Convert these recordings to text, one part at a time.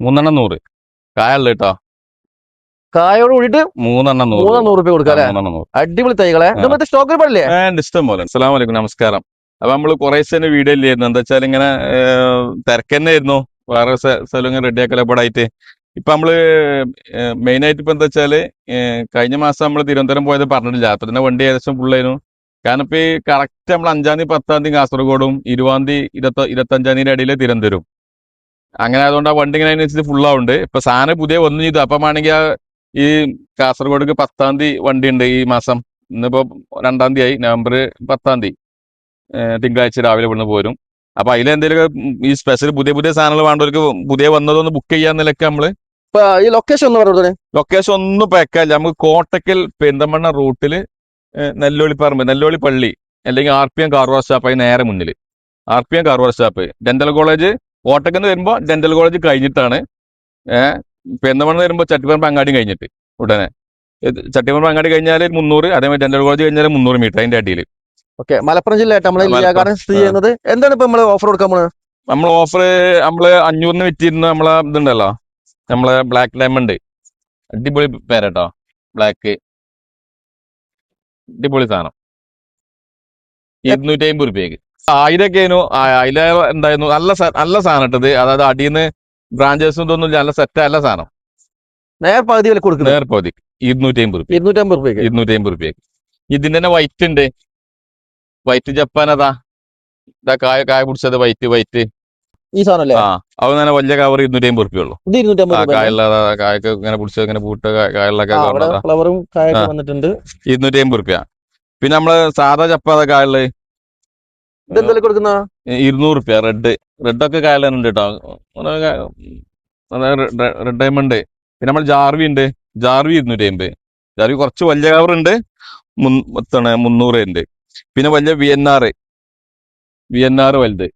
മൂന്നെണ്ണം നൂറ്. കായല്ല കേട്ടോ കായോട് കൂടിയിട്ട് മൂന്നെണ്ണം നൂറ്. മൂന്നാം നൂറ് രൂപ കൊടുക്കാം മൂന്നെണ്ണം നൂറ്. അടിപൊളി തൈകളെ. മറ്റേ സ്റ്റോക്ക് ഒരുപാടില്ലേ ഇഷ്ടം പോലെ. അസ്സലാം വലൈക്കും നമസ്കാരം. അപ്പൊ നമ്മൾ കുറേ ദിവസം വീഡിയോ ഇല്ലായിരുന്നു എന്താ വെച്ചാൽ ഇങ്ങനെ തിരക്ക് തന്നെ ആയിരുന്നു വേറെ സ്ഥ- സ്ഥലം ഇങ്ങനെ റെഡിയാക്കലപ്പാടായിട്ട് ഇപ്പൊ നമ്മൾ മെയിൻ ആയിട്ട് ഇപ്പൊ എന്താ വെച്ചാൽ കഴിഞ്ഞ മാസം നമ്മൾ തിരുവനന്തപുരം പോയത് പറഞ്ഞിട്ടില്ല. അപ്പൊ തന്നെ വണ്ടി ഏകദേശം ഫുള്ളായിരുന്നു കാരണം ഇപ്പൊ ഈ കറക്റ്റ് നമ്മൾ അഞ്ചാം തീയതി പത്താം തീയതി കാസർഗോഡും ഇരുപതാം തീയതി ഇരുപത്തി ഇരുപത്തഞ്ചാം തീയതി ഇടയിൽ തിരുവനന്തപുരം. അങ്ങനെ അതുകൊണ്ട് ആ വണ്ടി ഇങ്ങനെ അതിനനുസരിച്ച് ഫുൾ ആവുന്നുണ്ട്. ഇപ്പൊ സാധനം പുതിയ വന്നു ചെയ്തു അപ്പം ആണെങ്കിൽ ആ ഈ കാസർഗോഡ്ക്ക് പത്താം തീയതി വണ്ടി ഉണ്ട് ഈ മാസം. ഇന്നിപ്പോ രണ്ടാം തീയതി ആയി. നവംബർ പത്താം തീയതി. തിങ്കളാഴ്ച രാവിലെ ഇവിടുന്ന് പോരും. അപ്പൊ അതിലെന്തെങ്കിലും ഈ സ്പെഷ്യൽ പുതിയ പുതിയ സാധനങ്ങൾ വേണ്ടവർക്ക് പുതിയ വന്നതൊന്ന് ബുക്ക് ചെയ്യാൻ നിലയ്ക്ക് നമ്മൾ. ഈ ലൊക്കേഷൻ ഒന്ന് പറഞ്ഞു ലൊക്കേഷൻ ഒന്നും പേക്കല്ല നമുക്ക് കോട്ടക്കൽ പെരിന്തമണ്ണ റൂട്ടിൽ നെല്ലോളി പറമ്പ് നെല്ലോളി പള്ളി അല്ലെങ്കിൽ R P M car wash shop അതിന് നേരെ മുന്നിൽ R P M car wash shop dental college Kottakkal നിന്ന് വരുമ്പോൾ ഡെന്റൽ കോളേജ് കഴിഞ്ഞിട്ടാണ് ഏഹ് വരുമ്പോൾ ചട്ടിപ്പറമ്പ് അങ്ങാടി കഴിഞ്ഞിട്ട് ഉടനെ. ചട്ടിപ്പറമ്പ് അങ്ങാടി കഴിഞ്ഞാൽ മുന്നൂറ് അതേമാതിരി ഡെന്റൽ കോളേജ് കഴിഞ്ഞാൽ മുന്നൂറ് മീറ്റർ അതിന്റെ അടിയിൽ ഓക്കെ മലപ്പുറം ജില്ലയായിട്ട് നമ്മൾ സ്ഥിതി ചെയ്യുന്നത് എന്താണ് ഇപ്പൊ നമ്മൾ ഓഫർ കൊടുക്കാൻ പോണത്? നമ്മൾ ഓഫർ നമ്മൾ അഞ്ഞൂറിന് വിറ്റിരുന്ന നമ്മളെ ഇതുണ്ടല്ലോ. നമ്മളെ ബ്ലാക്ക് ഡയമണ്ട് അടിപൊളി പേരട്ടോ ബ്ലാക്ക് അടിപൊളി സാധനം. ഇരുന്നൂറ്റി അമ്പത് റുപ്യക്ക്. ആയിരൊക്കെയായിരുന്നു അതിലെ എന്തായിരുന്നു? നല്ല നല്ല സാധനം ഇട്ടത്. അതായത് അടിയിൽ നിന്ന് ബ്രാഞ്ചേഴ്സും ഇതൊന്നും നല്ല സെറ്റ് നല്ല സാധനം. നേർ പകുതി വില കൊടുക്കുന്നത്? നേർപ്പതി ഇരുന്നൂറ്റി അമ്പത് റുപ്യ. ഇരുന്നൂറ്റമ്പത് രൂപയ്ക്ക് ഇരുന്നൂറ്റി അമ്പത് റുപ്യ ഇതിന്റെ തന്നെ വൈറ്റ് ഉണ്ട്. വൈറ്റ് ജപ്പാൻ അതാ. ഇതാ കായ കായ പിടിച്ചത് വൈറ്റ് വൈറ്റ് ഈ സാധനം അല്ലേ ആ അത് തന്നെ വലിയ കവർ ഇരുന്നൂറ്റി അമ്പത് റുപ്യ ഉള്ളൂ കായുള്ള കായൊക്കെ ഇങ്ങനെ പിടിച്ചത് ഇങ്ങനെ പൂട്ട് കായലൊക്കെ ഫ്ലവറും ഇരുന്നൂറ്റി അമ്പത് റുപ്യ. പിന്നെ നമ്മൾ സാധാ ചപ്പാത കായുള്ള ഇത് എന്തെങ്കിലും കൊടുക്കുന്ന? ഇരുന്നൂറ് റുപ്യ റെഡ്. റെഡൊക്കെ കായലുണ്ട് കേട്ടോ റെഡ് ഡയമണ്ട്. പിന്നെ നമ്മൾ ജാർവി ഉണ്ട് ജാർവി ഇരുന്നൂറ്റി അമ്പത് ജാർവി കുറച്ച് വലിയ കവർ ഉണ്ട് മുന്നൂറ് ഉണ്ട്. പിന്നെ വലിയ V N R V N R വലുത്.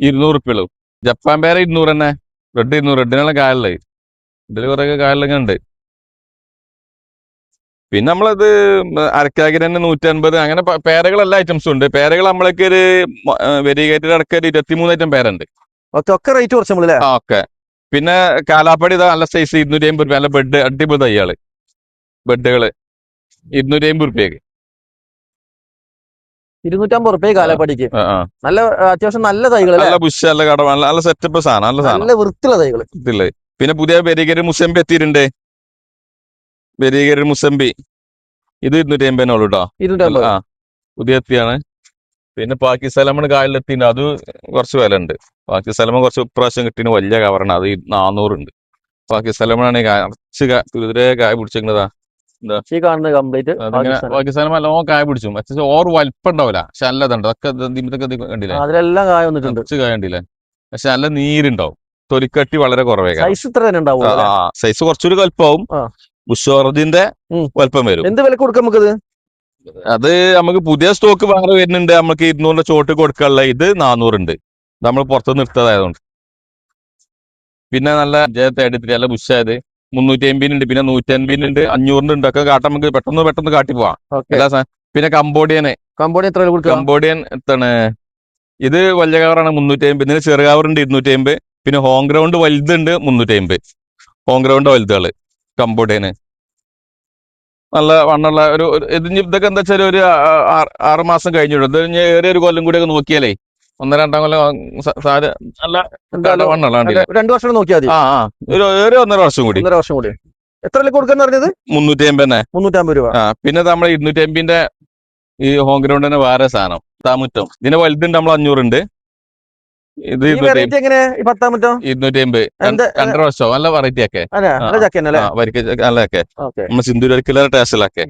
ഇരുന്നൂറ് റുപ്യ ഉള്ളൂ ജപ്പാൻ പേര ഇരുന്നൂറ് തന്നെ. റെഡ് ഇരുന്നൂറ്. റെഡിനുള്ള കായലുള്ളത് ഇതിൽ കുറേ കായലൊക്കെ ഉണ്ട്. പിന്നെ നമ്മളത് അരക്കാകിന് തന്നെ അങ്ങനെ പ- പേരകൾ എല്ലാ ഐറ്റംസും ഉണ്ട്. പേരകൾ നമ്മളൊക്കെ ഒരു വെരികേറ്റഡ് അടക്കം ഒരു ഇരുപത്തിമൂന്ന് ഐറ്റം പേരുണ്ട്. ഓക്കെ ഒക്കെ റേറ്റ് കുറച്ച് ഓക്കെ പിന്നെ കാലാപ്പടി ഇതാ നല്ല സൈസ് ഇരുന്നൂറ്റി അമ്പത് രൂപ നല്ല ബെഡ് അടിപൊളി തയ്യാൾ. ബെഡുകൾ ഇരുന്നൂറ്റി അമ്പത് റുപ്യക്ക്. ഇരുന്നൂറ്റമ്പത് റുപ്യ കാലപ്പടിക്ക്. നല്ല അത്യാവശ്യം നല്ല തൈകൾ നല്ല ബുഷ് നല്ല കട നല്ല സെറ്റപ്പ് സാധനം നല്ല സാധനം. നല്ല വൃത്തിയുള്ള തൈകൾ പിന്നെ പുതിയ പെരികര് മുസംബി എത്തിയിട്ടുണ്ട്. വെരിഗേറ്റ് മുസംബി ഇത് ഇരുന്നൂറ്റി അമ്പതിനെ ഉള്ളൂ കേട്ടോ ആ പുതിയ എത്തിയാണ്. പിന്നെ പാകിസ്ഥാൻ കായലിലെത്തിണ്ട് അത് കുറച്ച് വില ഉണ്ട് പാകിസ്ഥാൻ കുറച്ച് പ്രാവശ്യം കിട്ടിയ വലിയ കവറാണ്. അത് നാനൂറുണ്ട് പാകിസ്ഥാനാണ് കുറച്ച് കുതിരെ കായ പിടിച്ചിരിക്കുന്നതാ. പാകിസ്ഥാൻ കായ പിടിച്ചു. പക്ഷേ ഓർ വലിപ്പം ഉണ്ടാവില്ല പക്ഷെ അതൊക്കെ കണ്ടില്ലേ? അതിലെല്ലാം കായ വന്നിട്ടുണ്ട്. കുറച്ച് കായ കണ്ടില്ലേ? പക്ഷെ നല്ല നീരുണ്ടാവും. തൊലിക്കട്ടി വളരെ കുറവേ സൈസ് ഇത്ര തന്നെ ഉണ്ടാവും സൈസ് കുറച്ചൊരു വലുപ്പമാവും ഉം. വലുപ്പം വരും. എന്ത് വില കൊടുക്കാം നമുക്കത്? അത് നമുക്ക് പുതിയ സ്റ്റോക്ക് വേറെ വരുന്നുണ്ട്. നമുക്ക് ഇരുന്നൂറിന്റെ ചോട്ട് കൊടുക്കാനുള്ള ഇത് നാനൂറുണ്ട് നമ്മൾ പുറത്തുനിന്ന് എടുത്തതായതുകൊണ്ട്. പിന്നെ നല്ല തേടി നല്ല ബുഷായത് മുന്നൂറ്റി അമ്പതിനുണ്ട് പിന്നെ നൂറ്റി അമ്പതിനുണ്ട് അഞ്ഞൂറിന്റെ ഉണ്ട് ഒക്കെ കാട്ടാൻ നമുക്ക് പെട്ടെന്ന് പെട്ടെന്ന് കാട്ടി പോവാം. പിന്നെ കമ്പോഡിയനെ കമ്പോണി എത്ര കംബോഡിയൻ എന്താണ് ഇത് വലിയ കവറാണ് മുന്നൂറ്റി അമ്പത് ഇതിന് ചെറുകവറുണ്ട് ഇരുന്നൂറ്റി അമ്പത് പിന്നെ ഹോം ഗ്രൗണ്ട് വലുതുണ്ട് മുന്നൂറ്റി അമ്പത് ഹോം ഗ്രൗണ്ട് വലുതുകൾ. കംബോഡിയന്. നല്ല വണ്ണുള്ള ഒരു ഇത് ഇതൊക്കെ എന്താ വെച്ചാൽ ഒരു ആറ് മാസം കഴിഞ്ഞിടും ഇത് ഏറിയ ഒരു കൊല്ലം കൂടി ഒക്കെ നോക്കിയാലേ ഒന്നര രണ്ടാം കൊല്ലം സാര നല്ല വണ്ണുള്ള രണ്ടു വർഷം നോക്കിയാൽ മതി. ആ ആ ഒരു ഏറിയ ഒന്നര വർഷം കൂടി. ഒന്നര വർഷം കൂടി. എത്ര വില കൊടുക്കാന്ന് പറഞ്ഞത്? മുന്നൂറ്റി അമ്പത് തന്നെ മുന്നൂറ്റമ്പത് രൂപ. ആ പിന്നെ നമ്മൾ ഇരുന്നൂറ്റി അമ്പതിന്റെ ഈ ഹോം ഗ്രൗണ്ടിന്റെ വേറെ സാധനം താമുറ്റം. ഇതിന്റെ വലുതുണ്ട് നമ്മൾ അഞ്ഞൂറുണ്ട്. ഇത് എങ്ങനെ? ഈ പത്താമറ്റോ ഇരുന്നൂറ്റി അമ്പത് രണ്ടര വർഷം നല്ല വെറൈറ്റി ഒക്കെ. ആ, നല്ലതൊക്കെ. സിന്ധുരക്കിലെ ടേസ്റ്റിലൊക്കെ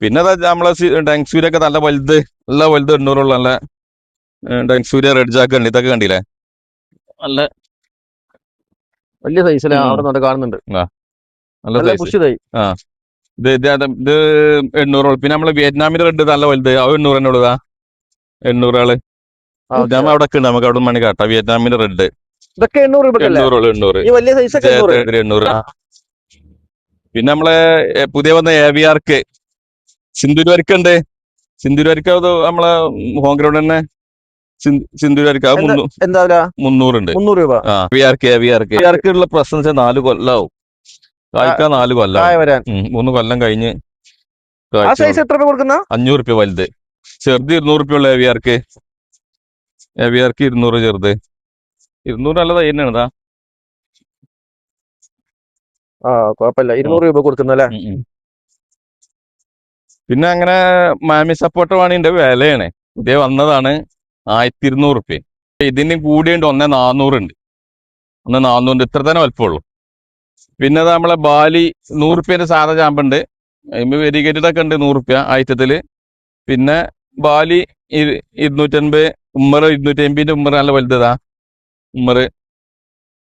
പിന്നെ നമ്മളെ ഒക്കെ നല്ല വലുത് നല്ല വലുത് എണ്ണൂറുള്ള നല്ല ഡെങ്സൂര്യ റെഡ് ജാക്ക് ഉണ്ട് ഇതൊക്കെ കണ്ടില്ലേ? നല്ല വലിയ സൈസ്. അവിടെ കാണുന്നുണ്ട്. നല്ല. പുഷ് തൈ. ഇത് ഇത് അത് ഇത് എണ്ണൂറ് പിന്നെ നമ്മൾ വിയറ്റ്നാമിന്റെ റെഡ് നല്ല വലുത്. അത് എണ്ണൂറ് തന്നെ ഉള്ളതാ. എണ്ണൂറാൾ. ആ. വിയറ്റ്നാം അവിടെ ഉണ്ട്. നമുക്ക് അവിടെ മണി കാട്ടാം. വിയറ്റ്നാമിന്റെ റെഡ് ഇതൊക്കെ എണ്ണൂറ് രൂപ എണ്ണൂറ് ഈ വലിയ സൈസ് എണ്ണൂറ്. പിന്നെ നമ്മളെ പുതിയ വന്ന എ വി ആർക്ക് സിന്ദൂർ വരക്കുണ്ട് സിന്ദൂർ വരക്ക് നമ്മളെ ഹോം ഗ്രൗണ്ട് തന്നെ? എന്താ വില? മുന്നൂറുണ്ട് മുന്നൂറ് രൂപ. വി വി വി ഉള്ള പ്രസൻസ് നാല് കൊല്ലാവും. കായ്ക്കാൻ നാല് കൊല്ലം. മൂന്ന് കൊല്ലം കഴിഞ്ഞ് സൈസ് എത്ര രൂപ കൊടുക്കുന്ന? അഞ്ഞൂറ് റുപ്യ വലുത്. ചെറുത് ഇരുന്നൂറ് റുപ്യ ഉള്ള A V Arka A Arka ഇരുന്നൂറ് ചെറുത്. ഇരുന്നൂറ് നല്ല തൈ തന്നെയാണ് ഇതാ ആ കുഴപ്പമില്ല ഇരുന്നൂറ് രൂപ കൊടുക്കുന്നല്ലേ. പിന്നെ അങ്ങനെ മാമി സപ്പോർട്ട് വാണിന്റെ വിലയാണ്. പുതിയ വന്നതാണ് ആയിരത്തി ഇരുന്നൂറ് റുപ്യ ഇതിന് കൂടിയുണ്ട് ഒന്നേ നാന്നൂറുണ്ട്. ഒന്ന് നാന്നൂറ് ഇത്ര തന്നെ വലുപ്പമുള്ളൂ. പിന്നെ നമ്മളെ ബാലി നൂറ് റുപ്യന്റെ സാധാ ചാമ്പുണ്ട്. അതിന് വെരിഗേറ്റഡൊക്കെ ഉണ്ട് നൂറ് റുപ്യ ആയിരത്തിൽ പിന്നെ ബാലി ഇരുന്നൂറ്റൻപത് ഉമ്മർ ഇരുന്നൂറ്റി അമ്പതിന്റെ ഉമ്മർ നല്ല വലുതാ ഉമ്മർ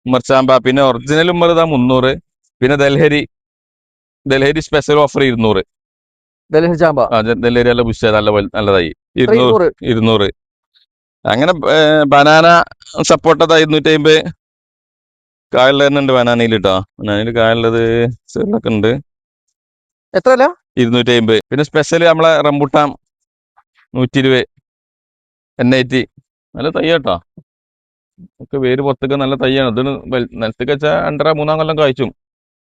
ഉമ്മർച്ചാമ്പ പിന്നെ ഒറിജിനൽ ഉമ്മർ ഇതാ മുന്നൂറ്. പിന്നെ ദൽഹരി ദൽഹരി സ്പെഷ്യൽ ഓഫർ ഇരുന്നൂറ്. ദൽഹരി ചാമ്പ ആ ദൽഹരി നല്ല പുഷ നല്ല നല്ലതായി. ഇരുന്നൂറ് ഇരുന്നൂറ്. അങ്ങനെ ബനാന സപ്പോർട്ടതാ ഇരുന്നൂറ്റി അമ്പത് കായലിൽ തന്നെ ഉണ്ട് ബനാനയിൽ കേട്ടോ ബനാനയിൽ കായലത് ചെറുതൊക്കെ ഉണ്ട് എത്ര ഇരുന്നൂറ്റി അമ്പത് പിന്നെ സ്പെഷ്യൽ നമ്മളെ റംബുട്ടാൻ നൂറ്റി ഇരുപത് എൻ ഐ ടി നല്ല തയ്യാട്ടാ. കേട്ടോ ഒക്കെ വേര് പുറത്തൊക്കെ നല്ല തയ്യാണ്. ഇതിന് നിലത്തേക്ക് വെച്ചാൽ രണ്ടര മൂന്നാം കൊല്ലം കഴിച്ചും.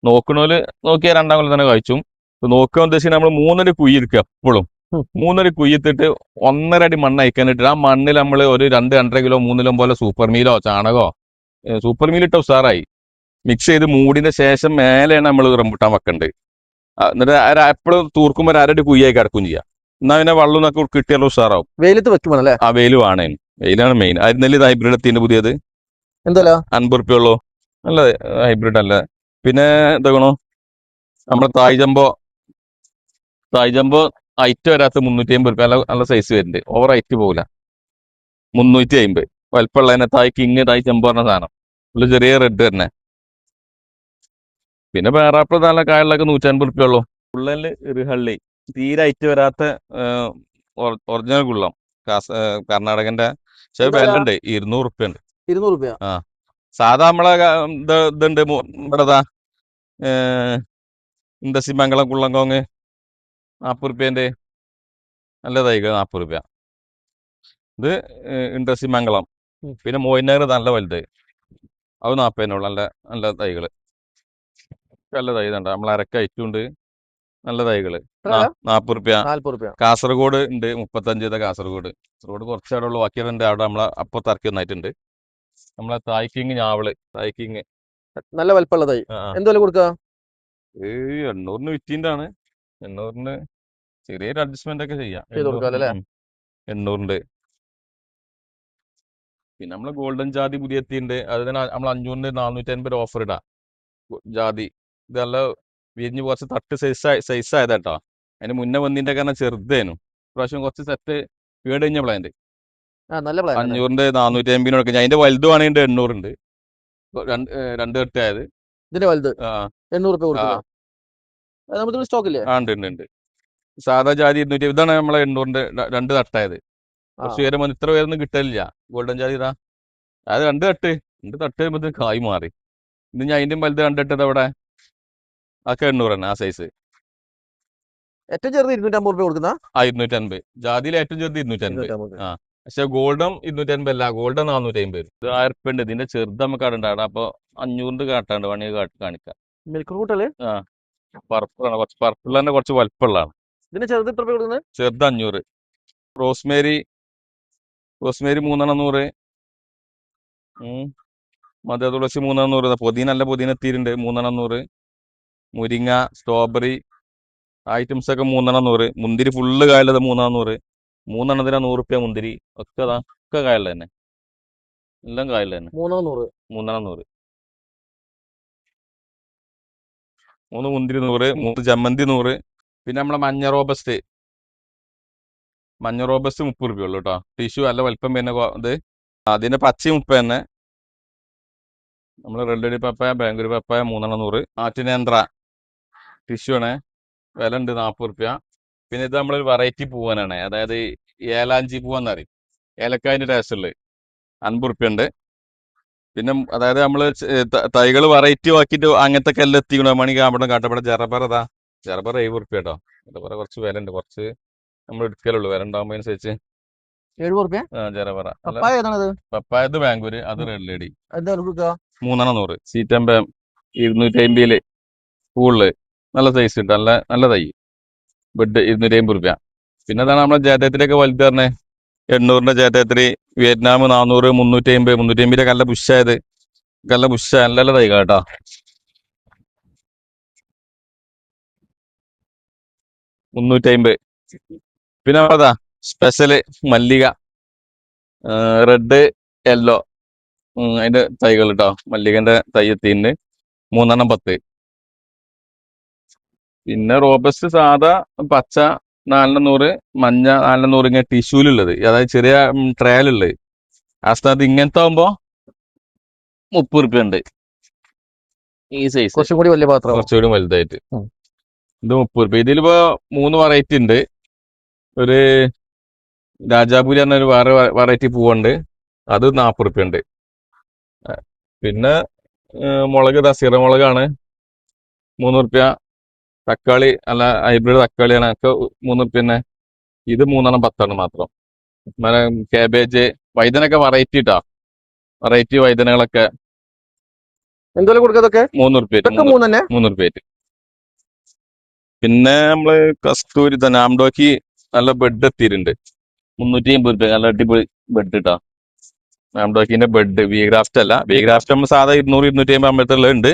നോക്കണോൽ നോക്കിയാൽ രണ്ടാം കൊല്ലം തന്നെ കഴിച്ചും. നോക്കുക ഉദ്ദേശിച്ച് നമ്മൾ മൂന്നര കുയ്യിരിക്കുക എപ്പോഴും. മൂന്നര കുയ്യത്തിട്ട് ഒന്നര അടി മണ്ണ് അയക്കാനിട്ട് ആ മണ്ണിൽ നമ്മൾ ഒരു രണ്ട് രണ്ടര കിലോ മൂന്നിലോ പോലെ സൂപ്പർ മീലോ ചാണകോ സൂപ്പർ മീൽ ഇട്ട ഉഷാറായി മിക്സ് ചെയ്ത് മൂടിന്റെ ശേഷം മേലെയാണ് നമ്മൾ റംബുട്ടാൻ വെക്കേണ്ടത്. എന്നിട്ട് എപ്പോഴും തൂർക്കുമ്പോൾ അരടി കുയ്യായി കിടക്കും ചെയ്യാം. എന്നാ പിന്നെ വള്ളം എന്നൊക്കെ കിട്ടിയാലും ഉഷാറാവും. വെയിലത്ത് വെക്കുമ്പോ അല്ലേ ആ വെയിലും ആണ് വെയിലാണ് മെയിൻ ആയിരുന്നല്ലേ ഇത് ഹൈബ്രിഡ് എത്തിന്റെ പുതിയത്? എന്താ വില അൻപത് റുപ്യ ഉള്ളൂ. നല്ല ഹൈബ്രിഡ് അല്ല? പിന്നെ എന്താണോ നമ്മുടെ തായ് ജമ്പോ. തായ് ജമ്പോ ഹൈറ്റ് വരാത്ത മുന്നൂറ്റി അമ്പത് റുപ്യ നല്ല നല്ല സൈസ് വരുന്നുണ്ട്. ഓവർ ഹൈറ്റ് പോകില്ല മുന്നൂറ്റി അമ്പത് വലിപ്പമുള്ളതിനെ തായ് കിങ് തായ് ജമ്പോ പറഞ്ഞ സാധനം. ഉള്ള ചെറിയ റെഡ് തന്നെ. പിന്നെ വേറാപ്പിൾ നല്ല കായലിലൊക്കെ നൂറ്റൻപത് റുപ്യ ഉള്ളൂ. ഉള്ളൽ ഇറുഹള്ളി തീരെ ഐറ്റ് വരാത്ത ഒറിജിനൽ കുള്ളം കർണാടകന്റെ പക്ഷെ വില? ഉണ്ട് ഇരുന്നൂറ് റുപ്യ ഉണ്ട് ഇരുന്നൂറ് രൂപ സാധാ നമ്മളെ ഇതുണ്ട് ഇവിടെതാ ഇന്ത സിംഹംഗളം കുള്ളം കുള്ളങ്കോങ് നാൽപ്പത് റുപ്യന്റെ നല്ല തൈകൾ നാൽപ്പത് റുപ്യ ഇത് ഏഹ് ഇൻഡസി മംഗളം ഉം. പിന്നെ മോയിനഗർ നല്ല വലുത്. അത് നാൽപ്പതിനുള്ള നല്ല നല്ല തൈകൾ നല്ല തൈ ഇതുണ്ട് നമ്മളെ അരക്ക നല്ല തൈകൾ നാപ്പത് റുപ്യ. കാസർഗോഡ് ഉണ്ട് മുപ്പത്തഞ്ച് ഇത് കാസർഗോഡ്. കാസർഗോഡ് കുറച്ച് അവിടെ ഉള്ളു ബാക്കിയുണ്ട് അവിടെ നമ്മളെ അപ്പുറത്ത് ഇറക്കി ഒന്നായിട്ടുണ്ട് നമ്മളെ തായ്ക്കിങ് ഞാവൾ തായ്ക്കിങ്. നല്ല വലിപ്പമുള്ള തൈ. ആ ആ. എന്ത് വില കൊടുക്ക? ഏയ് എണ്ണൂറിന് വിറ്റിന്റെ ആണ്. എണ്ണൂറിന് ചെറിയൊരു അഡ്ജസ്റ്റ്മെന്റ് ഒക്കെ ചെയ്യാം. എണ്ണൂറിന്. എണ്ണൂറിന്റെ. പിന്നെ നമ്മൾ ഗോൾഡൻ ജാതി പുതിയ എത്തിയിട്ടുണ്ട്. അതിന് നമ്മൾ അഞ്ഞൂറിന് നാനൂറ്റി അൻപത് ഓഫർ ഇടാം. ജാതി. ജാതി ഇതല്ല വിരിഞ്ഞ് കുറച്ച് തട്ട് സൈസ് സൈസ് ആയതാട്ടോ. അതിന് മുന്നേ വന്നിന്റെ കാരണം ചെറുതേനു. പ്രാവശ്യം കുറച്ച് സെറ്റ് വീട് കഴിഞ്ഞ പ്ലാന്റ് അഞ്ഞൂറിന്റെ നാനൂറ്റി അമ്പതിന് കൊടുക്കുക അതിന്റെ വലുത് വേണമെങ്കിൽ എണ്ണൂറുണ്ട്. രണ്ട് തട്ട് ആയത്. ഇതിന്റെ വലുത്? ആ. എണ്ണൂറ് രൂപ ആ. കൊടുക്കുന്നത് നമുക്ക് സ്റ്റോക്ക് ഇല്ലേ? ആ ഉണ്ട് ഉണ്ട് ഉണ്ട്. സാധാ ജാതി ഇരുന്നൂറ്റി ഇതാണ് നമ്മളെ എണ്ണൂറിന്റെ രണ്ട് തട്ടായത്. കുറച്ച് പേര് ഇത്ര പേരൊന്നും കിട്ടലില്ല. ഗോൾഡൻ ജാതി ഇതാ. അത് രണ്ട് തട്ട്. രണ്ട് തട്ട് കഴിയുമ്പോൾ കായ് മാറി. ഇന്ന് ഞാൻ അതിന്റെ വലുത് രണ്ട് തട്ടത് അവിടെ അതൊക്കെ എണ്ണൂറ് തന്നെ ആ സൈസ് ഏറ്റവും ചെറുത് ഇരുന്നൂറ്റമ്പത് രൂപ കൊടുക്കുന്ന? ആ ഇരുന്നൂറ്റി അൻപത് ജാതിയിൽ ഏറ്റവും ചെറുത് ഇരുന്നൂറ്റമ്പത്. ആ. പക്ഷെ ഗോൾഡും ഇരുന്നൂറ്റമ്പത് അല്ല ഗോൾഡ് നാനൂറ്റി അമ്പത് ഇത് ആയിരം ഉറുപ്പ്യ ഉണ്ട്. ഇതിന്റെ ചെറുത് നമുക്ക് അവിടെ അപ്പൊ അഞ്ഞൂറിന്റെ കാട്ടാണ്ട് കാട്ടി കാണിക്കാം. മിൽക്ക് കൂട്ടൽ? ആ പർപ്പിളാണ്. കുറച്ച് പർപ്പിൾ തന്നെ കുറച്ച് വലുപ്പമുള്ളതാണ്. ഇതിന്റെ ചെറുത് എത്ര രൂപ കൊടുക്കുന്നത് ചെറുത് അഞ്ഞൂറ്. റോസ്മേരി റോസ്മേരി മൂന്നെണ്ണം നൂറ്. മധുര തുളസി മൂന്നെണ്ണം നൂറ്. ദാ പുതിന നല്ല പുതിന എത്തിയിട്ടുണ്ട് മൂന്നെണ്ണം നൂറ്. മുരിങ്ങ സ്ട്രോബെറി ഐറ്റംസ് ഒക്കെ മൂന്നെണ്ണം നൂറ് മുന്തിരി ഫുള്ള് കായലത് മൂന്നാം നൂറ് മൂന്നെണ്ണത്തിന് നൂറ് റുപ്യ മുന്തിരി. ഒക്കെ ഒക്കെ കായൽ തന്നെ. എല്ലാം കായൽ തന്നെ. മൂന്നോ നൂറ് മൂന്നെണ്ണം നൂറ് മൂന്ന് മുന്തിരി നൂറ് മൂന്ന് ജമ്മന്തി നൂറ്. പിന്നെ നമ്മളെ മഞ്ഞ റോബസ്റ്റ്. മഞ്ഞ റോബസ്റ്റ് മുപ്പത് റുപ്യ ഉള്ളു കേട്ടോ ടിഷ്യൂ അല്ല വലിപ്പം പിന്നെ ഇത്. അതിന്റെ പച്ച മുപ്പ തന്നെ. നമ്മൾ റെഡ് അടി പപ്പായ ബാംഗ്ലൂർ പപ്പായ മൂന്നെണ്ണം നൂറ് ആറ്റിനേന്ത്ര ടിഷ്യൂ ആണ്. വില ഉണ്ട് നാൽപ്പത് റുപ്യ. പിന്നെ ഇത് നമ്മളൊരു വെറൈറ്റി പൂവാനാണ്. അതായത് ഏലാഞ്ചി പൂവെന്ന് പറയും. ഏലക്കായന്റെ ടേസ്റ്റ് ഉള്ളത് അൻപത് റുപ്യ ഉണ്ട്. പിന്നെ അതായത് നമ്മൾ തൈകൾ വെറൈറ്റി ആക്കിയിട്ട് അങ്ങനത്തെ കല്ല് എത്തിക്കണോ? മണി അവിടെ കാട്ടപ്പടം ജറബറ ഇതാ. ജറബറ എഴുപത് റുപ്യ കേട്ടോ. ജറബറ കുറച്ച് വില ഉണ്ട് കുറച്ച് നമ്മൾ എടുക്കലുള്ളൂ. വില ഉണ്ടാകുമ്പോൾ അനുസരിച്ച് പപ്പായത് ബാംഗ്ലൂര്. അത് റെഡ് ലേഡി. മൂന്നെണ്ണം നൂറ്. സീറ്റമ്പം ഇരുന്നൂറ്റി അമ്പതിൽ പൂളിൽ നല്ല സൈസ് ഉണ്ട് നല്ല നല്ല തൈ. ബെഡ് ഇരുന്നൂറ്റി അമ്പത് റുപ്യ. പിന്നെ അതാണ് നമ്മളെ ജാതകത്തിലൊക്കെ വലുത് പറഞ്ഞേ? എണ്ണൂറിന്റെ ജാതകത്തിൽ വിയറ്റ്നാം നാനൂറ് മുന്നൂറ്റി അമ്പത് മുന്നൂറ്റി അമ്പതിലൊക്കെ നല്ല പുഷായത് നല്ല പുഷ നല്ല നല്ല തൈ കേട്ടോ മുന്നൂറ്റി അമ്പത് പിന്നെ അതാ സ്പെഷ്യൽ മല്ലിക. റെഡ് യെല്ലോ അതിന്റെ തൈകൾ കേട്ടോ മല്ലികന്റെ തൈ എത്തിന് മൂന്നെണ്ണം പത്ത്. പിന്നെ റോബസ്റ്റ് സാധാ പച്ച നാലെണ്ണം നൂറ് മഞ്ഞ നാലിനൂറ് നൂറ് ഇങ്ങനെ ടിഷ്യൂലുള്ളത്. അതായത് ചെറിയ ട്രയലുള്ളത്. ആ സ്ഥാനത്ത് ഇങ്ങനത്തെ ആകുമ്പോ മുപ്പത് റുപ്യ ഉണ്ട്. ഈ സൈസ് കുറച്ചും കൂടി വലിയ പാത്രം കുറച്ചുകൂടി വലുതായിട്ട്. ഇത് മുപ്പത് റുപ്യ ഇതിലിപ്പോ മൂന്ന് വെറൈറ്റി ഉണ്ട്. ഒരു രാജാപുരി എന്നൊരു വേറെ വെറൈറ്റി പൂവുണ്ട്. അത് നാൽപ്പത് റുപ്യ ഉണ്ട്. പിന്നെ മുളക് ദസീറ മുളകാണ്. മൂന്ന് റുപ്യ തക്കാളി അല്ല ഹൈബ്രിഡ് തക്കാളിയാണ്. ഒക്കെ മൂന്ന് പിന്നെ ഇത് മൂന്നെണ്ണം പത്തെണ്ണം മാത്രം. പിന്നെ കാബേജ് വൈദനൊക്കെ വെറൈറ്റി ഇട്ടാ വെറൈറ്റി വൈദനകളൊക്കെ എന്തോലും കൊടുക്കതൊക്കെ മൂന്ന് റുപ്യ മൂന്ന് റുപ്യ പിന്നെ നമ്മൾ കസ്തൂരി തന്നെ ആംഡോക്ക് നല്ല ബെഡ് എത്തിയിട്ടുണ്ട്. മുന്നൂറ്റി അമ്പത് രൂപ നല്ല അടിപൊളി ബെഡ് ഇട്ടാ ആംഡോക്കിന്റെ ബെഡ് വി ഗ്രാഫ്റ്റ് അല്ല. വി ഗ്രാഫ്റ്റ് നമ്മൾ സാധാ ഇരുന്നൂറ് ഇരുന്നൂറ്റി അമ്പത് അമ്പലത്തുള്ള ഉണ്ട്.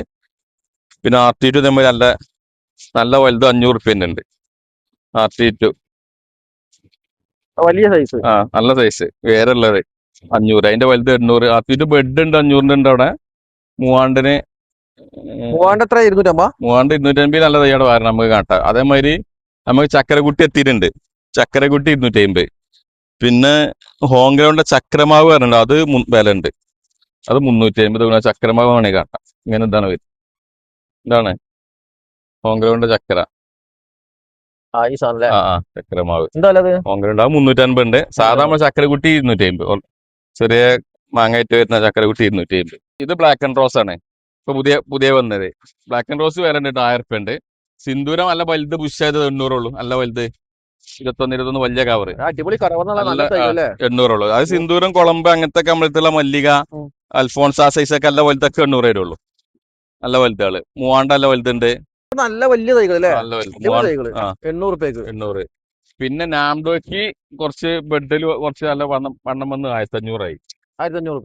പിന്നെ ആർ ടി ടു നമ്മൾ നല്ല നല്ല വലുത് അഞ്ഞൂറ് റുപ്യ തന്നെ ഉണ്ട് ആർ ടി ടു വലിയ സൈസ് ആ നല്ല സൈസ് വേറെ ഉള്ളത് അഞ്ഞൂറ്. അതിന്റെ വലുത് എണ്ണൂറ്. ആർ ടി ടു ബെഡ് ഉണ്ട് അഞ്ഞൂറിന്റെ ഉണ്ട് അവിടെ. മൂവാണ്ടിന് മൂവാണ്ട് എത്ര ഇരുന്നൂറ്റമ്പ മൂവാണ്ട് ഇരുന്നൂറ്റമ്പത് നല്ല തയ്യാട് വാരണം നമുക്ക് കാട്ടാം അതേമാതിരി നമുക്ക് ചക്കരക്കുട്ടി എത്തിയിട്ടുണ്ട്. ചക്കരക്കുട്ടി ഇരുന്നൂറ്റി അമ്പത് പിന്നെ ഹോങ്കോന്റെ ചക്രമാവ് പറഞ്ഞിട്ടുണ്ട്. അത് വില ഉണ്ട് അത് മുന്നൂറ്റി അമ്പത് ചക്രമാവ് വേണമെങ്കിൽ കാട്ടാം ഇങ്ങനെ ഇതാണ് വരും ഇതാണ്. ഹോങ്കോന്റെ ചക്കര. ഈ സാധനം ആ ആ ചക്രമാവ് എന്താ അത് ഹോങ്കോണ്ട് അത് മുന്നൂറ്റി അൻപത് ഉണ്ട് സാധാരണ നമ്മൾ ചക്കരക്കുട്ടി ഇരുന്നൂറ്റി അമ്പത് ചെറിയ മാങ്ങായിട്ട് വരുന്ന ചക്കരക്കുട്ടി ഇരുന്നൂറ്റി അമ്പത് ഇത് ബ്ലാക്ക് ആൻഡ് റോസ് ആണ്. ഇപ്പൊ പുതിയ പുതിയ വന്നത്. ബ്ലാക്ക് ആൻഡ് റോസ് വേറെ ഉണ്ട് ആയിരം ഉറുപ്പ ഉണ്ട് സിന്ദൂരം നല്ല വലുത് പുഷായത് എണ്ണൂറുള്ളൂ നല്ല വലുത്. ഇരുപത്തൊന്ന് ഇരുപത്തൊന്ന് വലിയ കവർ അടിപൊളി കടവന്നുള്ള നല്ല നല്ല, തൈ അല്ലേ? എണ്ണൂറുള്ളൂ അത് സിന്ദൂരം കുളമ്പ് അങ്ങനത്തെ നമ്മളത്തുള്ള മല്ലിക ഉം. അൽഫോൺസ് ആ സൈസ് ഒക്കെ നല്ല വലുതൊക്കെ എണ്ണൂറ് വരുള്ളൂ നല്ല വലുതാൾ. മൂവാണ്ട് നല്ല വലുതുണ്ട്. നല്ല വലിയ തൈകൾ അല്ലേ വലിയ എണ്ണൂറ് റുപ്യക്ക് എണ്ണൂറ്. പിന്നെ നാംഡോക്ക് കുറച്ച് ബെഡിൽ കുറച്ച് നല്ല വണ്ണം വണ്ണം വന്ന് ആയിരത്തി അഞ്ഞൂറായി ആയിരത്തി അഞ്ഞൂറ്.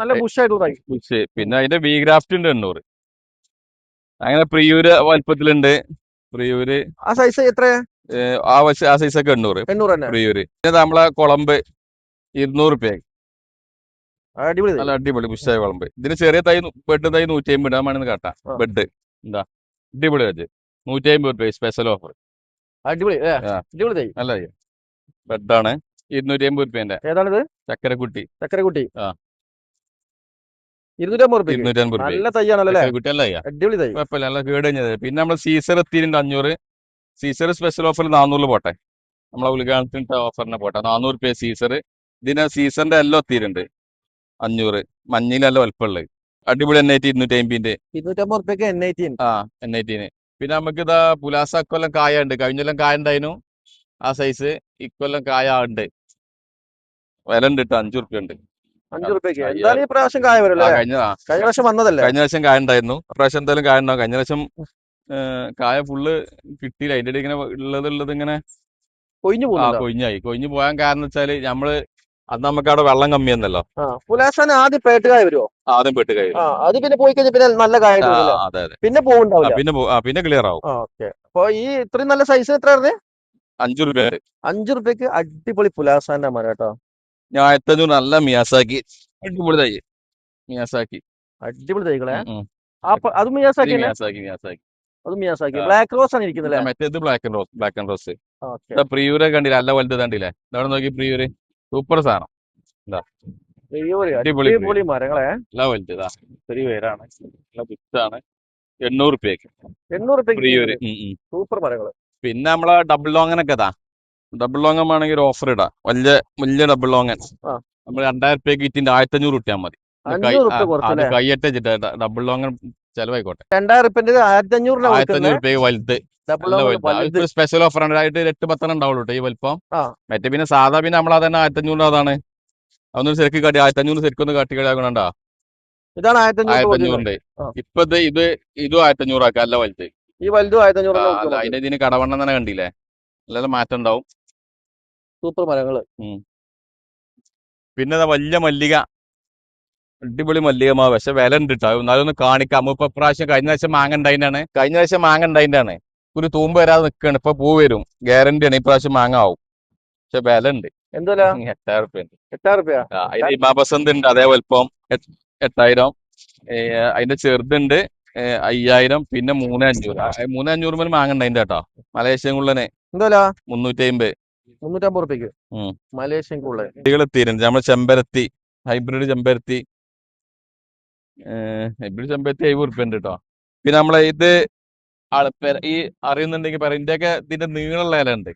നല്ല ബുഷ്. പിന്നെ അതിന്റെ വി ഗ്രാഫ്റ്റ് ഉണ്ട് എണ്ണൂറ്. അങ്ങനെ പ്രിയൂര് വലിപ്പത്തിലുണ്ട്. പ്രിയൂര്. ആ സൈസ് എത്ര ആ ആ സൈസ് ഒക്കെ എണ്ണൂറ്. പ്രിയൂര്. പിന്നെ നമ്മളെ കുളമ്പ് ഇരുന്നൂറ് റുപ്യ അടിപൊളി നല്ല അടിപൊളി ബുഷായ കുളമ്പ്. ഇതിന് ചെറിയ തൈ ബെഡ് തൈ നൂറ്റി അമ്പത് ഇടാമെന്ന് കാട്ടാം. ബെഡ്. എന്താ അടിപൊളി വെച്ച് നൂറ്റി അമ്പത് രൂപ സ്പെഷ്യൽ ഓഫർ അടിപൊളി. അടിപൊളി തൈ. നല്ല ബെഡാണ് ഇരുന്നൂറ്റി അമ്പത് രൂപേന്റെ ഏതാണിത്? ചക്കരക്കുട്ടി. ചക്കരക്കുട്ടി. ആ. നല്ല തൈയാണല്ലോ? അടിപൊളി തൈ. കുഴപ്പമില്ല നല്ല കേട് കഴിഞ്ഞത്. പിന്നെ നമ്മൾ സീസർ എത്തിയിട്ടുണ്ട് അഞ്ഞൂറ്. സീസർ സ്പെഷ്യൽ ഓഫർ നാനൂറിൽ പോട്ടെ. നമ്മളെ ഉദ്ഘാടനത്തിന്റെ ഓഫറിന് പോട്ടെ. നാനൂറ് രൂപ സീസർ ഇതിന് സീസറിന്റെ എല്ലാം എത്തിയിട്ടുണ്ട്. അഞ്ഞൂറ്. മഞ്ഞയിലെല്ലാം വലുപ്പമുള്ളത്. അടിപൊളി എൻ ഐ ടി ഇരുന്നൂറ്റി അമ്പതിന്റെ ഇരുന്നൂറ്റമ്പത് റുപ്യക്ക് എൻ ഐറ്റീൻ ആ എൻ ഐ ടിന് പിന്നെ നമുക്ക് ഇതാ പുലാസ ഇക്കൊല്ലം കായ ഉണ്ട് കഴിഞ്ഞൊല്ലം കായ ഉണ്ടായിരുന്നു. ആ സൈസ് ഇക്കൊല്ലം കായ ഉണ്ട്. വില ഉണ്ട് കേട്ടോ അഞ്ചു റുപ്യ ഉണ്ട് പ്രാവശ്യം കായ കഴിഞ്ഞ പ്രാവശ്യം വന്നതല്ലേ? കഴിഞ്ഞ പ്രാവശ്യം കായ ഉണ്ടായിരുന്നു. പ്രാവശ്യം എന്തായാലും കായ ഉണ്ടാവും. കഴിഞ്ഞ പ്രാവശ്യം കായ ഫുള്ള് കിട്ടിയില്ല. അതിന്റെ ഇടയിൽ ഇങ്ങനെ ഉള്ളത് ഉള്ളത് ഇങ്ങനെ കൊഴിഞ്ഞു കൊഴിഞ്ഞായി. കൊഴിഞ്ഞു പോകാൻ കാരണം വെച്ചാൽ നമ്മൾ അന്ന് നമുക്ക് അവിടെ വെള്ളം കമ്മിയെന്നല്ലോ. പുലാസാന ആദ്യം പേട്ടുകായ വരുമോ ആദ്യം പേട്ടുകായ അത് പിന്നെ പോയി കഴിഞ്ഞാൽ പിന്നെ നല്ല കായ അതെ അതെ. പിന്നെ ആ, പിന്നെ പിന്നെ ക്ലിയർ ആവും. ഓക്കെ. അപ്പൊ ഈ ഇത്രയും നല്ല സൈസ് എത്ര ആയിരുന്നു അഞ്ചു രൂപ അഞ്ചു രൂപയ്ക്ക് അടിപൊളി പുലാസാന്റെ മരം കേട്ടോ. ഞാൻ എത്തഞ്ഞൂർ നല്ല മിയാസാക്കി. അടിപൊളി തൈ. മിയാസാക്കി. അടിപൊളി തൈകളെ. അത് മിയാസാക്കി മിയാസാക്കി മിയാസാക്കി. അത് മിയാസാക്കി. ബ്ലാക്ക് റോസ് ആണ് ഇരിക്കുന്നത് അല്ലേ? മറ്റേത് black and rose black and rose പ്രിയൂരെ കണ്ടില്ല? നല്ല വലുത് കണ്ടില്ലേ? ഇതവിടെ നോക്കി പ്രിയൂര്. സൂപ്പർ സാധനം അടിപൊളി മരങ്ങളെ. വലുത് ചെറിയ പേരാണ് നല്ല ബുക്കാണ് എണ്ണൂറ് റുപ്യക്ക് എണ്ണൂറ്. സൂപ്പർ മരങ്ങൾ. പിന്നെ നമ്മളെ ഡബിൾ ലോങ്ങനൊക്കെ ഇതാ. ഡബിൾ ലോങ്ങൻ വേണമെങ്കിൽ ഒരു ഓഫർ ഇടാ. വലിയ വലിയ ഡബിൾ ലോങ്ങൻ. നമ്മൾ നമ്മൾ രണ്ടായിരം റുപ്യക്ക് ഇറ്റിന്റെ ആയിരത്തി അഞ്ഞൂറ് കിട്ടിയാൽ മതി കൈ കൈയറ്റ ഡബിൾ ലോങ്ങൻ ചെലവായിക്കോട്ടെ. രണ്ടായിരം റുപ്യന്റെ ആയിരത്തി ആയിരത്തി അഞ്ഞൂറ് വലുത്. സ്പെഷ്യൽ ഓഫർ ആയിട്ട് എട്ട് പത്തെണ്ണം ഉണ്ടാവുള്ളൂ ഈ വലിപ്പം. മറ്റേ പിന്നെ സാധാ പിന്നെ നമ്മൾ അതന്നെ ആയിരത്തി അഞ്ഞൂറ് അതാണ്. അതൊന്നും ശരിക്കും കാട്ടി ആയിരത്തി അഞ്ഞൂറ് ശരിക്കും ഒന്ന് കാട്ടി കളിയാക്കണണ്ടാ? ഇതാണ് ആയിരത്തി അഞ്ഞൂറ് അഞ്ഞൂറിന്റെ ഇപ്പൊ ഇത് ഇത് ഇതും ആയിരത്തി അഞ്ഞൂറ് ആക്കാം അല്ല വലുത്. ഈ വലുതും ആയിരത്തി അഞ്ഞൂറ് അതിന്റെ ഇതിന് കടവണ്ണം തന്നെ കണ്ടില്ലേ? നല്ല മാറ്റം ഉണ്ടാവും. സൂപ്പർ മരങ്ങൾ. പിന്നെ വലിയ മല്ലിക. അടിപൊളി മല്ലികമാവ്. പക്ഷെ വില ഉണ്ട് കേട്ടോ എന്നാലും ഒന്ന് കാണിക്കാം. ഇപ്പൊ പ്രാവശ്യം കഴിഞ്ഞ ആഴ്ച മാങ്ങ ഉണ്ടായിട്ടാണ്. കഴിഞ്ഞ ആഴ്ച മാങ്ങ ഉണ്ടായിട്ടാണ്. ഒരു തൂമ്പ് വരാതെ നിൽക്കുകയാണ് ഇപ്പൊ പൂ വരും. ഗ്യാരണ്ടി ആണ്. ഈ പ്രാവശ്യം മാങ്ങ ആവും. പക്ഷെ വില? ഉണ്ട്. എന്തോലുണ്ട് ഉണ്ട്. അതേ വലുപ്പം എട്ട്- എട്ടായിരം. അതിന്റെ ചെറുതുണ്ട് അയ്യായിരം. പിന്നെ മൂന്ന് അഞ്ഞൂറ്. മൂന്ന് അഞ്ഞൂറ് മുതൽ മാങ്ങ ഉണ്ടായിന്റെ കേട്ടോ. മലേഷ്യൻ കുള്ളനെ. എന്തോലാ മുന്നൂറ്റി അമ്പത് മുന്നൂറ്റമ്പത് റുപ്യക്ക്. മലേഷ്യൻ കൂടുതൽ ചെടികൾ ചെമ്പരത്തി. ഹൈബ്രിഡ് ചെമ്പരത്തി. ഹൈബ്രിഡ് ചെമ്പരത്തി എഴുപത് ഉറുപ്പ്യ ഉണ്ട് കേട്ടോ പിന്നെ നമ്മളെ ഇത് ഈ അറിയുന്നുണ്ടെങ്കിൽ പറയാം ഇതിന്റെയൊക്കെ ഇതിന്റെ നീളമുള്ള ഇല ഉണ്ട്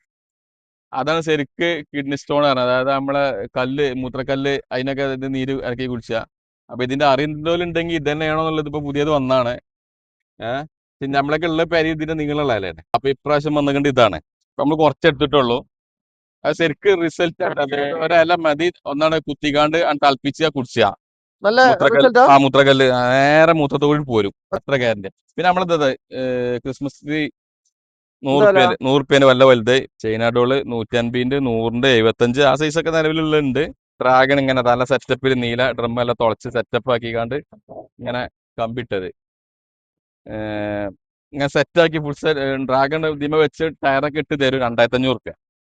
അതാണ് ശരിക്ക് കിഡ്നി സ്റ്റോൺ ആണ് അതായത് നമ്മളെ കല്ല് മൂത്രക്കല്ല് അതിനൊക്കെ ഇതിന്റെ നീര് ഇറക്കി കുടിച്ച. അപ്പൊ ഇതിന്റെ അറിയുന്നവരുണ്ടെങ്കിൽ ഇത് തന്നെയാണോ എന്നുള്ളത് ഇപ്പൊ പുതിയത് വന്നാണ്. ഏഹ് പിന്നെ നമ്മളൊക്കെ ഉള്ള പേര് ഇതിന്റെ നീളമുള്ള ഇലയാണ്. അപ്പൊ ഇപ്രാവശ്യം വന്നുകൊണ്ട് ഇതാണ്. നമ്മൾ കുറച്ചെടുത്തിട്ടുള്ളൂ അത് ശരിക്ക് റിസൾട്ട് ഒരല മതി. ഒന്നാണ് കുത്തിക്കാണ്ട് തളപ്പിച്ച കുടിച്ചാ. നല്ല മൂത്രക്കല്ല് ആ മൂത്രക്കല്ല് നേരെ മൂത്രത്തോട് പോരും. അത്ര ഗ്യാരണ്ടി പിന്നെ നമ്മളെന്താ ക്രിസ്മസ് ട്രീ നൂറ് നൂറുപ്യന്റെ റുപ്യ നൂറ് റുപ്യേന്റെ വല്ല വലുത്. ചൈന ഡോൾ നൂറ്റി അൻപതിന്റെ നൂറിന്റെ എഴുപത്തഞ്ച് ആ സൈസ് ഒക്കെ നിലവിലുള്ളുണ്ട്. ഡ്രാഗൺ ഇങ്ങനെ നല്ല സെറ്റപ്പിൽ നീല ഡ്രം എല്ലാം തുളച്ച് സെറ്റപ്പ് ആക്കിക്കാണ്ട് ഇങ്ങനെ കമ്പിട്ടത്. ഇങ്ങനെ സെറ്റ് ആക്കി ഫുൾ സെറ്റ് ഡ്രാഗൺ ഇതിമ വെച്ച് ടയറൊക്കെ ഇട്ട് തരും രണ്ടായിരത്തി അഞ്ഞൂറ് റുപ്യ.